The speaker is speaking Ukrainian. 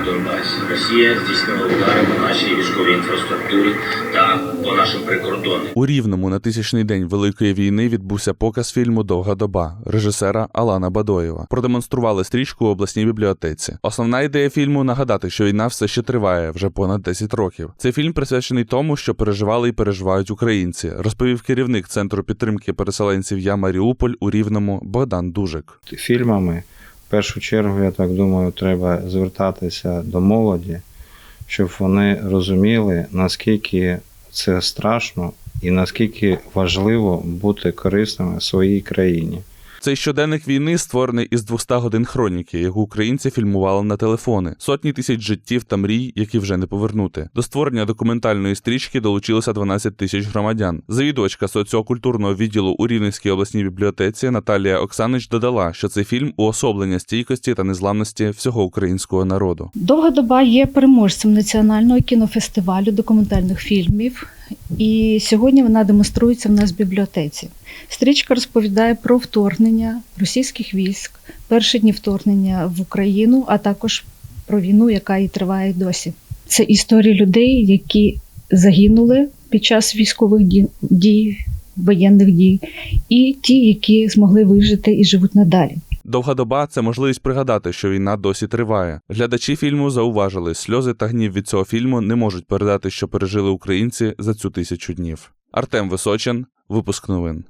на Донбасі. Росія здійснила удари по нашій військовій інфраструктурі та по нашим прикордонам. У рівному на тисячний день Великої війни відбувся показ фільму Довга доба режисера Алана Бадоєва. Продемонстрували стрічку у обласній бібліотеці. Основна ідея фільму нагадати, що війна все ще триває вже понад 10 років. Цей фільм присвячений тому, що переживали і переживають українці, розповів керівник центру підтримки переселенців Я Маріуполь у Рівному Богдан Дужик. фільмами, в першу чергу, я так думаю, треба звертатися до молоді, щоб вони розуміли, наскільки це страшно і наскільки важливо бути корисними своїй країні. Цей щоденник війни створений із 200 годин хроніки, яку українці фільмували на телефони, сотні тисяч життів та мрій, які вже не повернути. До створення документальної стрічки долучилося 12 тисяч громадян. Завідувачка соціокультурного відділу у Рівненській обласній бібліотеці Наталія Оксанич додала, що цей фільм уособлення стійкості та незламності всього українського народу. Довга доба є переможцем національного кінофестивалю документальних фільмів, і сьогодні вона демонструється в нас в бібліотеці. Стрічка розповідає про вторгнення російських військ, перші дні вторгнення в Україну, а також про війну, яка і триває досі. Це історії людей, які загинули під час військових ді- дій, воєнних дій, і ті, які змогли вижити і живуть надалі. Довга доба це можливість пригадати, що війна досі триває. Глядачі фільму зауважили, сльози та гнів від цього фільму не можуть передати, що пережили українці за цю тисячу днів. Артем Височин, випуск новин.